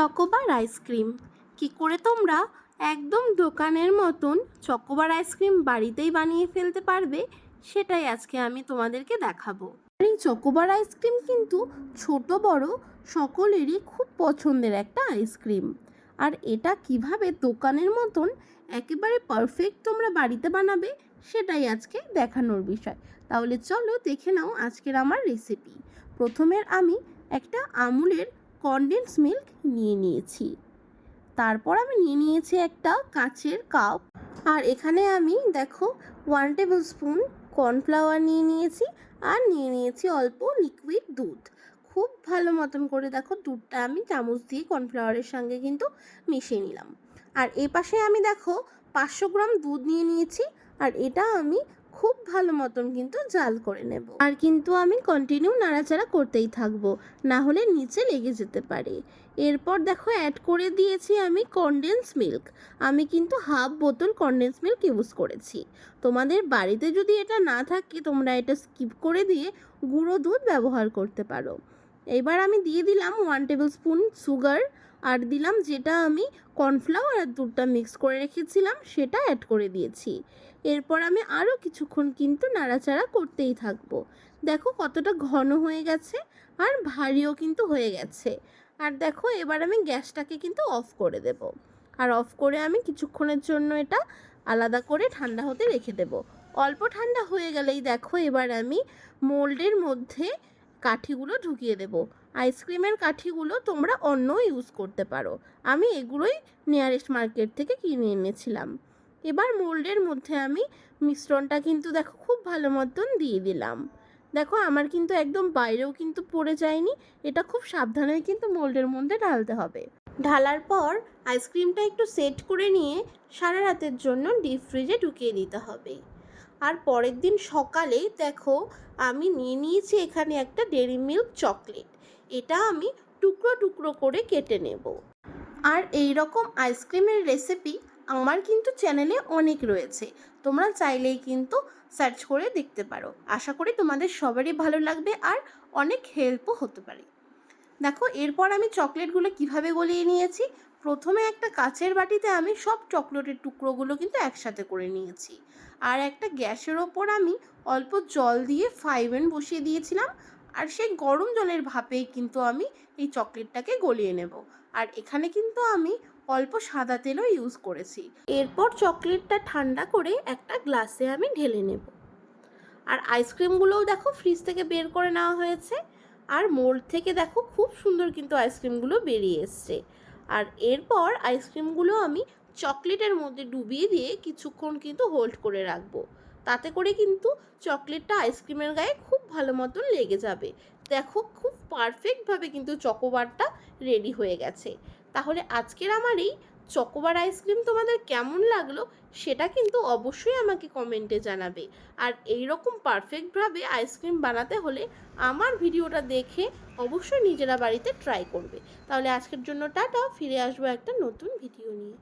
Chocobar ice cream. কি করে তোমরা একদম দোকানের মতন চকোবার আইসক্রিম বাড়িতেই বানিয়ে ফেলতে পারবে, সেটাই আজকে আমি তোমাদেরকে দেখাবো। এই চকোবার আইসক্রিম কিন্তু ছোট বড় সকলেরই খুব পছন্দের একটা আইসক্রিম। আর এটা কীভাবে দোকানের মতন একেবারে পারফেক্ট তোমরা বাড়িতে বানাবে, সেটাই আজকে দেখানোর বিষয়। তাহলে চলো দেখে নাও আজকের আমার রেসিপি প্রথমে আমি একটা আমুলের কনডেন্স মিল্ক নিয়ে নিয়েছি। তারপর আমি নিয়ে নিয়েছি একটা কাঁচের কাপ আর এখানে আমি দেখো ওয়ান টেবিল স্পুন কর্নফ্লাওয়ার নিয়ে নিয়েছি আর নিয়ে নিয়েছি অল্প লিকুইড দুধ। খুব ভালো মতন করে দেখো দুধটা আমি চামচ দিয়ে কর্নফ্লাওয়ারের সঙ্গে কিন্তু মিশিয়ে নিলাম। আর এ পাশে আমি দেখো পাঁচশো গ্রাম দুধ নিয়ে নিয়েছি। আর এটা আমি খুব ভালো মতন কিন্তু জাল করে নেব। আর কিন্তু আমি কন্টিনিউ নাড়াচাড়া করতেই থাকব, না হলে নিচে লেগে যেতে পারে। এরপর দেখো অ্যাড করে দিয়েছি আমি কনডেন্স মিল্ক আমি কিন্তু হাফ বোতল কনডেন্স মিল্ক ইউজ করেছি। তোমাদের বাড়িতে যদি এটা না থাকে, তোমরা এটা স্কিপ করে দিয়ে গুঁড়ো দুধ ব্যবহার করতে পারো। এবার আমি দিয়ে দিলাম ওয়ান টেবিল স্পুন সুগার আর দিলাম যেটা আমি কর্নফ্লাওয়ার আর দুধটা মিক্স করে রেখেছিলাম, সেটা অ্যাড করে দিয়েছি। এরপর আমি আরও কিছুক্ষণ কিন্তু নাড়াচাড়া করতেই থাকব। দেখো কতটা ঘন হয়ে গেছে আর ভারীও কিন্তু হয়ে গেছে। আর দেখো এবার আমি গ্যাসটাকে কিন্তু অফ করে দেব। আর অফ করে আমি কিছুক্ষণের জন্য এটা আলাদা করে ঠান্ডা হতে রেখে দেব। অল্প ঠান্ডা হয়ে গেলেই দেখো এবার আমি মোল্ডের মধ্যে কাঠিগুলো ঢুকিয়ে দেব। আইসক্রিমের কাঠিগুলো তোমরা অন্য ইউজ করতে পারো। আমি এগুলোই নিয়ারেস্ট মার্কেট থেকে কিনে এনেছিলাম। এবার মোল্ডের মধ্যে আমি মিশ্রণটা কিন্তু দেখো খুব ভালো মতন দিয়ে দিলাম। দেখো আমার কিন্তু একদম বাইরেও কিন্তু পড়ে যায়নি। এটা খুব সাবধানে কিন্তু মোল্ডের মধ্যে ঢালতে হবে। ঢালার পর আইসক্রিমটা একটু সেট করে নিয়ে সারা রাতের জন্য ডিপ ফ্রিজে ঢুকিয়ে দিতে হবে। আর পরের দিন সকালে দেখো আমি নিয়ে নিয়েছি এখানে একটা ডেরি মিল্ক চকলেট এটা আমি টুকরো টুকরো করে কেটে নেব। আর এই রকম আইসক্রিমের রেসিপি আমার কিন্তু চ্যানেলে অনেক রয়েছে। তোমরা চাইলেই কিন্তু সার্চ করে দেখতে পারো। আশা করি তোমাদের সবারই ভালো লাগবে আর অনেক হেল্পও হতে পারে। দেখো, এরপর আমি চকলেটগুলো কীভাবে গলিয়ে নিয়েছি? প্রথমে একটা কাচের বাটিতে আমি সব চকলেটের টুকরোগুলো কিন্তু একসাথে করে নিয়েছি। আর একটা গ্যাসের ওপর আমি অল্প জল দিয়ে ফাইভেন বসিয়ে দিয়েছিলাম। আর সেই গরম জলের ভাপেই কিন্তু আমি এই চকলেটটাকে গলিয়ে নেব। আর এখানে কিন্তু আমি অল্প সাদা তেলও ইউজ করেছি। এরপর চকলেটটা ঠান্ডা করে একটা গ্লাসে আমি ঢেলে নেব। আর আইসক্রিমগুলোও দেখো ফ্রিজ থেকে বের করে নেওয়া হয়েছে। আর মোল্ড থেকে দেখো খুব সুন্দর কিন্তু আইসক্রিমগুলো বেরিয়ে এসছে। আর এরপর আইসক্রিমগুলো আমি চকলেটের মধ্যে ডুবিয়ে দিয়ে কিছুক্ষণ কিন্তু হোল্ড করে রাখব। তাতে করে কিন্তু চকলেটটা আইসক্রিমের গায়ে খুব ভালো মতন লেগে যাবে। দেখো, খুব পারফেক্টভাবে কিন্তু চকোবারটা রেডি হয়ে গেছে। তাহলে আজকের আমার এই চকোবার আইসক্রিম তোমাদের কেমন লাগল সেটা কিন্তু অবশ্যই আমাকে কমেন্টে জানাবে। আর এই রকম পারফেক্টভাবে আইসক্রিম বানাতে হলে আমার ভিডিওটা দেখে অবশ্যই নিজেরা বাড়িতে ট্রাই করবে। তাহলে আজকের জন্য টাটা, ফিরে আসব একটা নতুন ভিডিও নিয়ে।